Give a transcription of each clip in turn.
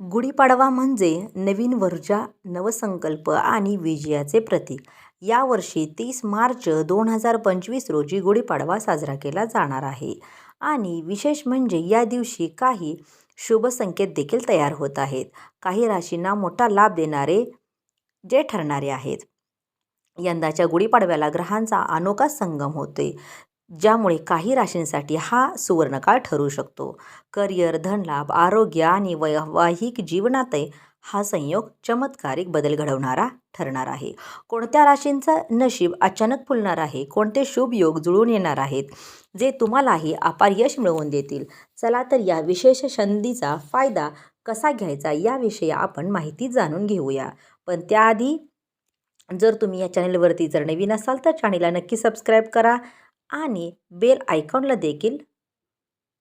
गुढीपाडवा म्हणजे नवीन ऊर्जा, नवसंकल्प आणि विजयाचे प्रतीक. यावर्षी तीस मार्च दोन हजार पंचवीस रोजी गुढीपाडवा साजरा केला जाणार आहे आणि विशेष म्हणजे या दिवशी काही शुभ संकेत देखील तयार होत आहेत. काही राशींना मोठा लाभ देणारे जे ठरणारे आहेत. यंदाच्या गुढीपाडव्याला ग्रहांचा अनोखा संगम होतोय, ज्यामुळे काही राशींसाठी हा सुवर्णकाळ ठरू शकतो. करिअर, धनलाभ, आरोग्य आणि वैवाहिक जीवनातही हा संयोग चमत्कारिक बदल घडवणारा ठरणार आहे. कोणत्या राशींचं नशीब अचानक फुलणार आहे? कोणते शुभ योग जुळून येणार आहेत, जे तुम्हालाही अपार यश मिळवून देतील? चला तर या विशेष संधीचा फायदा कसा घ्यायचा याविषयी आपण माहिती जाणून घेऊया. पण त्याआधी जर तुम्ही या चॅनलवरती जर नवीन असाल तर चॅनेलला नक्की सबस्क्राईब करा आणि बेल आयकॉनला देखील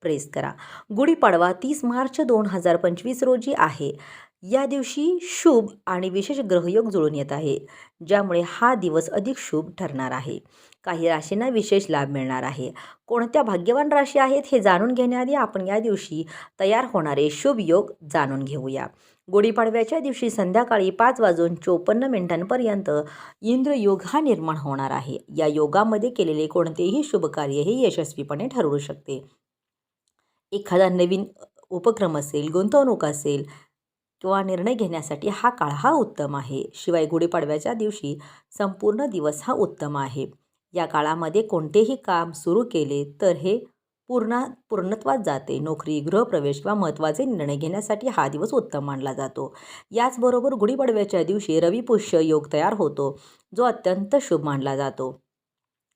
प्रेस करा. गुढीपाडवा तीस मार्च दोन हजार पंचवीस रोजी आहे. या दिवशी शुभ आणि विशेष ग्रहयोग जुळून येत आहे, ज्यामुळे हा दिवस अधिक शुभ ठरणार आहे. काही राशींना विशेष लाभ मिळणार आहे. कोणत्या भाग्यवान राशी आहेत हे जाणून घेण्याआधी आपण या दिवशी तयार होणारे शुभ योग जाणून घेऊया. गुढीपाडव्याच्या दिवशी संध्याकाळी पाच वाजून चोपन्न मिनिटांपर्यंत इंद्रयोग हा निर्माण होणार आहे. या योगामध्ये केलेले कोणतेही शुभकार्य हे यशस्वीपणे ठरू शकते. एखादा नवीन उपक्रम असेल, गुंतवणूक असेल किंवा निर्णय घेण्यासाठी हा काळ हा उत्तम आहे. शिवाय गुढीपाडव्याच्या दिवशी संपूर्ण दिवस हा उत्तम आहे. या काळामध्ये कोणतेही काम सुरू केले तर हे पूर्णा पूर्णत्वात जाते. नोकरी, गृहप्रवेश किंवा महत्त्वाचे निर्णय घेण्यासाठी हा दिवस उत्तम मानला जातो. याचबरोबर गुढीपाडव्याच्या दिवशी रवी-पुष्य योग तयार होतो, जो अत्यंत शुभ मानला जातो.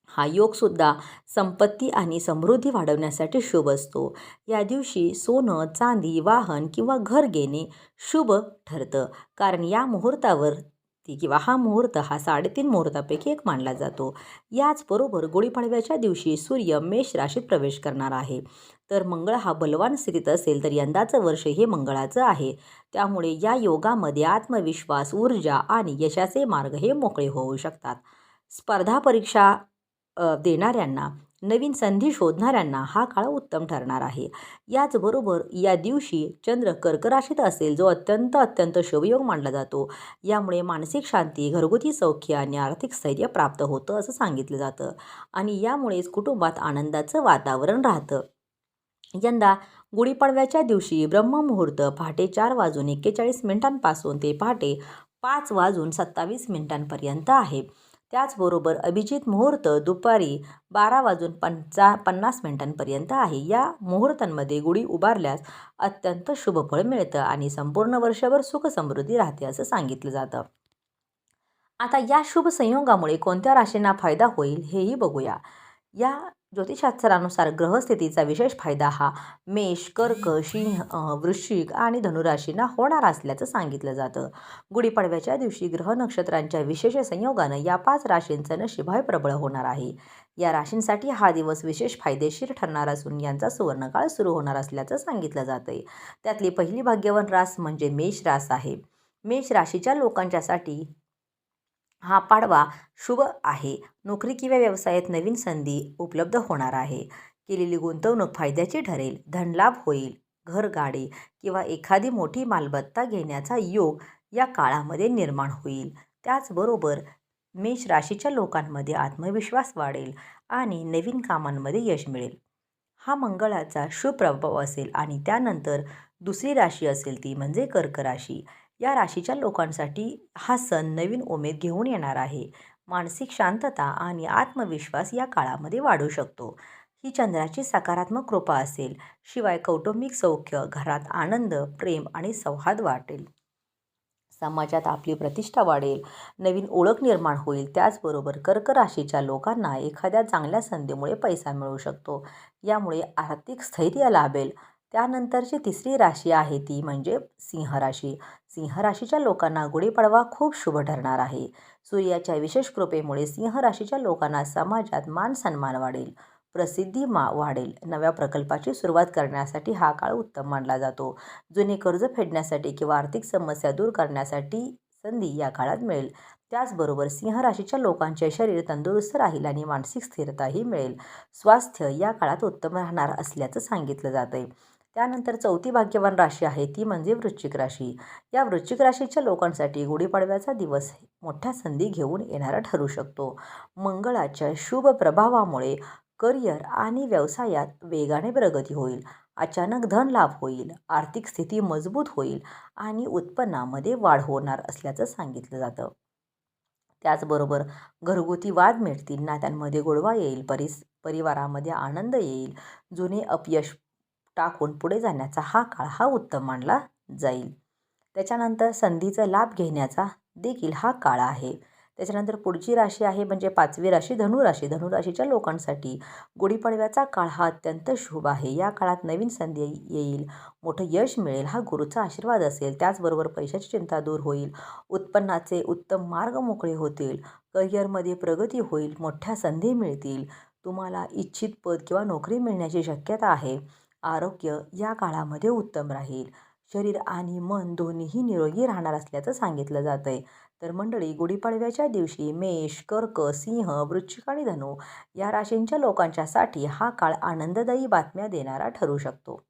हा योगसुद्धा संपत्ती आणि समृद्धी वाढवण्यासाठी शुभ असतो. या दिवशी सोनं, चांदी, वाहन किंवा घर घेणे शुभ ठरतं, कारण या मुहूर्तावर ती किंवा हा मुहूर्त हा साडेतीन मुहूर्तांपैकी एक मानला जातो. याचबरोबर गुढीपाडव्याच्या दिवशी सूर्य मेष राशीत प्रवेश करणार आहे. तर मंगळ हा बलवान स्थितीत असेल तर यंदाचं वर्ष हे मंगळाचं आहे. त्यामुळे या योगामध्ये आत्मविश्वास, ऊर्जा आणि यशाचे मार्ग हे मोकळे होऊ शकतात. स्पर्धा परीक्षा देणाऱ्यांना, नवीन संधी शोधणाऱ्यांना हा काळ उत्तम ठरणार आहे. याचबरोबर या दिवशी चंद्र कर्कराशीत असेल, जो अत्यंत अत्यंत शुभयोग मानला जातो. यामुळे मानसिक शांती, घरगुती सौख्य आणि आर्थिक स्थैर्य प्राप्त होतं असं सांगितलं जातं आणि यामुळेच कुटुंबात आनंदाचं वातावरण राहतं. यंदा गुढीपाडव्याच्या दिवशी ब्रह्ममुहूर्त पहाटे चार वाजून एक्केचाळीस मिनिटांपासून ते पहाटे पाच वाजून सत्तावीस मिनिटांपर्यंत आहे. त्याचबरोबर अभिजित मुहूर्त दुपारी बारा वाजून पंचा पन्नास मिनिटांपर्यंत आहे. या मुहूर्तांमध्ये गुढी उभारल्यास अत्यंत शुभफळ मिळतं आणि संपूर्ण वर्षभर सुख-समृद्धी राहते असं सांगितलं जातं. आता या शुभ संयोगामुळे कोणत्या राशींना फायदा होईल हेही बघूया. या ज्योतिषशास्त्रानुसार ग्रहस्थितीचा विशेष फायदा हा मेष, कर्क, सिंह, वृश्चिक आणि धनुराशींना होणार असल्याचं सांगितलं जातं. गुढीपाडव्याच्या दिवशी ग्रह-नक्षत्रांच्या विशेष संयोगानं या पाच राशींचं नशिबाय प्रबळ होणार आहे. या राशींसाठी हा दिवस विशेष फायदेशीर ठरणार असून यांचा सुवर्णकाळ सुरू होणार असल्याचं सांगितलं जातंय. त्यातली पहिली भाग्यवान रास म्हणजे मेष रास आहे. मेष राशीच्या लोकांच्यासाठी हा पाडवा शुभ आहे. नोकरी किंवा व्यवसायात नवीन संधी उपलब्ध होणार आहे. केलेली गुंतवणूक फायद्याची ठरेल. धनलाभ होईल. घर, गाडी किंवा एखादी मोठी मालमत्ता घेण्याचा योग या काळामध्ये निर्माण होईल. त्याचबरोबर मेष राशीच्या लोकांमध्ये आत्मविश्वास वाढेल आणि नवीन कामांमध्ये यश मिळेल. हा मंगळाचा शुभ प्रभाव असेल आणि त्यानंतर दुसरी राशी असेल ती म्हणजे कर्क राशी. या राशीच्या लोकांसाठी हा सण नवीन उमेद घेऊन येणार आहे. मानसिक शांतता आणि आत्मविश्वास या काळामध्ये वाढू शकतो. ही चंद्राची सकारात्मक कृपा असेल. शिवाय कौटुंबिक सौख्य, घरात आनंद, प्रेम आणि सौहार्द वाढेल. समाजात आपली प्रतिष्ठा वाढेल. नवीन ओळख निर्माण होईल. त्याचबरोबर कर्क राशीच्या लोकांना एखाद्या चांगल्या संधीमुळे पैसा मिळू शकतो. यामुळे आर्थिक स्थैर्य लाभेल. त्यानंतरची तिसरी राशी आहे ती म्हणजे सिंह राशी. सिंह राशीच्या लोकांना गुढीपाडवा खूप शुभ ठरणार आहे. सूर्याच्या विशेष कृपेमुळे सिंह राशीच्या लोकांना समाजात मान-सन्मान वाढेल. प्रसिद्धी मा वाढेल. नव्या प्रकल्पाची सुरुवात करण्यासाठी हा काळ उत्तम मानला जातो. जुने कर्ज फेडण्यासाठी किंवा आर्थिक समस्या दूर करण्यासाठी संधी या काळात मिळेल. त्याचबरोबर सिंह राशीच्या लोकांचे शरीर तंदुरुस्त राहील आणि मानसिक स्थिरताही मिळेल. स्वास्थ्य या काळात उत्तम राहणार असल्याचं सांगितलं जातंय. त्यानंतर चौथी भाग्यवान राशी आहे ती म्हणजे वृश्चिक राशी. या वृश्चिक राशीच्या लोकांसाठी गुढीपाडव्याचा दिवस मोठ्या संधी घेऊन येणारा ठरू शकतो. मंगळाच्या शुभ प्रभावामुळे करिअर आणि व्यवसायात वेगाने प्रगती होईल अचानक धन लाभ होईल आर्थिक स्थिती मजबूत होईल आणि उत्पन्नामध्ये वाढ होणार असल्याचं सांगितलं जातं. त्याचबरोबर घरगुती वाद मिळतील नात्यांमध्ये गोडवा येईल परिस परिवारामध्ये आनंद येईल जुने अपयश टाकून पुढे जाण्याचा हा काळ हा उत्तम मानला जाईल. त्याच्यानंतर संधीचा लाभ घेण्याचा देखील हा काळ आहे. त्याच्यानंतर पुढची राशी आहे म्हणजे पाचवी राशी धनुराशी. धनुराशीच्या लोकांसाठी गुढीपाडव्याचा काळ हा अत्यंत शुभ आहे. या काळात नवीन संधी येईल. मोठं यश मिळेल. हा गुरुचा आशीर्वाद असेल. त्याचबरोबर पैशाची चिंता दूर होईल. उत्पन्नाचे उत्तम मार्ग मोकळे होतील. करिअरमध्ये प्रगती होईल. मोठ्या संधी मिळतील. तुम्हाला इच्छित पद किंवा नोकरी मिळण्याची शक्यता आहे. आरोग्य या काळामध्ये उत्तम राहील. शरीर आणि मन दोन्हीही निरोगी राहणार असल्याचं सांगितलं जातं आहे तर मंडळी गुढीपाडव्याच्या दिवशी मेष कर्क सिंह वृश्चिक आणि धनु या राशींच्या लोकांच्यासाठी हा काळ आनंददायी बातम्या देणारा ठरू शकतो.